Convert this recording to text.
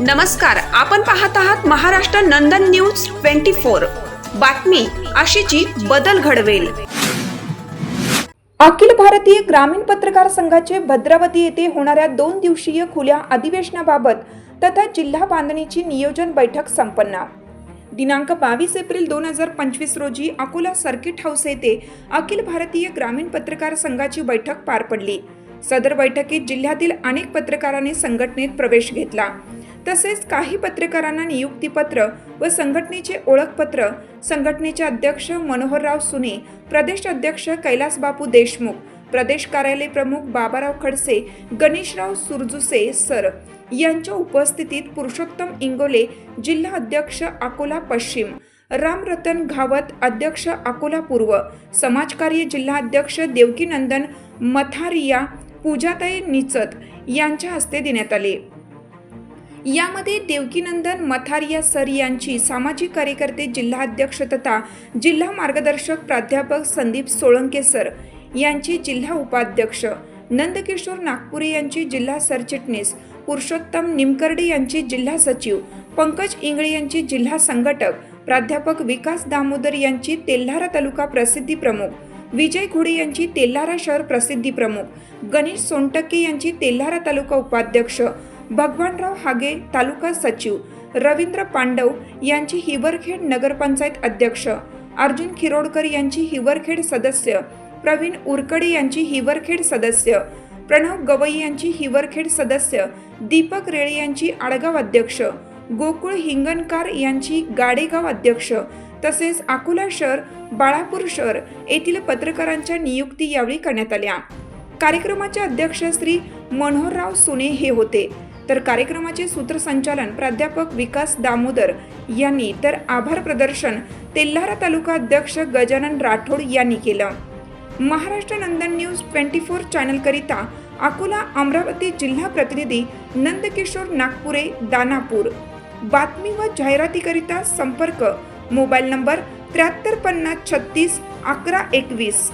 नमस्कार आपण पाहत आहात Maharashtra Nandan news twenty four. बातमी अशीची बदल घडवेल. अखिल भारतीय ग्रामीण पत्रकार संघाचे भद्रावती येथे होणाऱ्या दोन दिवसीय खुल्या अधिवेशनाबाबत तथा जिल्हा बांधणीची नियोजन बैठक संपन्न. दिनांक बावीस एप्रिल दोन हजार पंचवीस रोजी अकोला सर्किट हाऊस येथे अखिल भारतीय ग्रामीण पत्रकार संघाची बैठक पार पडली. सदर बैठकीत जिल्ह्यातील अनेक पत्रकारांनी संघटनेत प्रवेश घेतला. तसेच काही पत्रकारांना नियुक्तीपत्र व संघटनेचे ओळखपत्र संघटनेचे अध्यक्ष मनोहरराव सुने प्रदेश अध्यक्ष कैलासबापू देशमुख प्रदेश कार्यालय प्रमुख बाबाराव खडसे गणेशराव सुरजुसे सर यांच्या उपस्थितीत पुरुषोत्तम इंगोले जिल्हा अध्यक्ष अकोला पश्चिम रामरतन घावत अध्यक्ष अकोला पूर्व समाजकार्य जिल्हा अध्यक्ष देवकीनंदन मथारिया पूजाताई निचत यांच्या हस्ते देण्यात आले. यामध्ये देवकीनंदन मथारिया सर यांची सामाजिक कार्यकर्ते जिल्हाध्यक्ष तथा जिल्हा मार्गदर्शक प्राध्यापक संदीप सोळंके सर यांची जिल्हा उपाध्यक्ष नंदकिशोर नागपुरे यांची जिल्हा सरचिटणीस पुरुषोत्तम निमकर्डे यांची जिल्हा सचिव पंकज इंगळे यांची जिल्हा संघटक प्राध्यापक विकास दामोदर यांची तेल्हारा तालुका प्रसिद्धी प्रमुख विजय घोडे यांची तेल्हारा शहर प्रसिद्धी प्रमुख गणेश सोनटक्के यांची तेल्हारा तालुका उपाध्यक्ष भगवानराव हागे तालुका सचिव रवींद्र पांडव यांची हिवरखेड नगरपंचायत अध्यक्ष अर्जुन खिरोडकर यांची हिवरखेड सदस्य प्रवीण उरकडे यांची हिवरखेड सदस्य प्रणव गवई यांची हिवरखेड सदस्य दीपक रेळे यांची आडगाव अध्यक्ष गोकुळ हिंगणकार यांची गाडेगाव अध्यक्ष तसेच अकोला शहर बाळापूर शहर येथील पत्रकारांच्या नियुक्ती यावेळी करण्यात आल्या. कार्यक्रमाचे अध्यक्ष श्री मनोहरराव सुने हे होते. तर कार्यक्रमाचे सूत्रसंचालन प्राध्यापक विकास दामोदर यांनी तर आभार प्रदर्शन तेल्हारा तालुका अध्यक्ष गजानन राठोड यांनी केलं. Maharashtra Nandan news twenty four चॅनलकरिता Akola Amravati जिल्हा प्रतिनिधी नंदकिशोर नागपुरे दानापूर. बातमी व जाहिरातीकरिता संपर्क मोबाईल नंबर त्र्याहत्तर पन्नास छत्तीस अकरा एकवीस.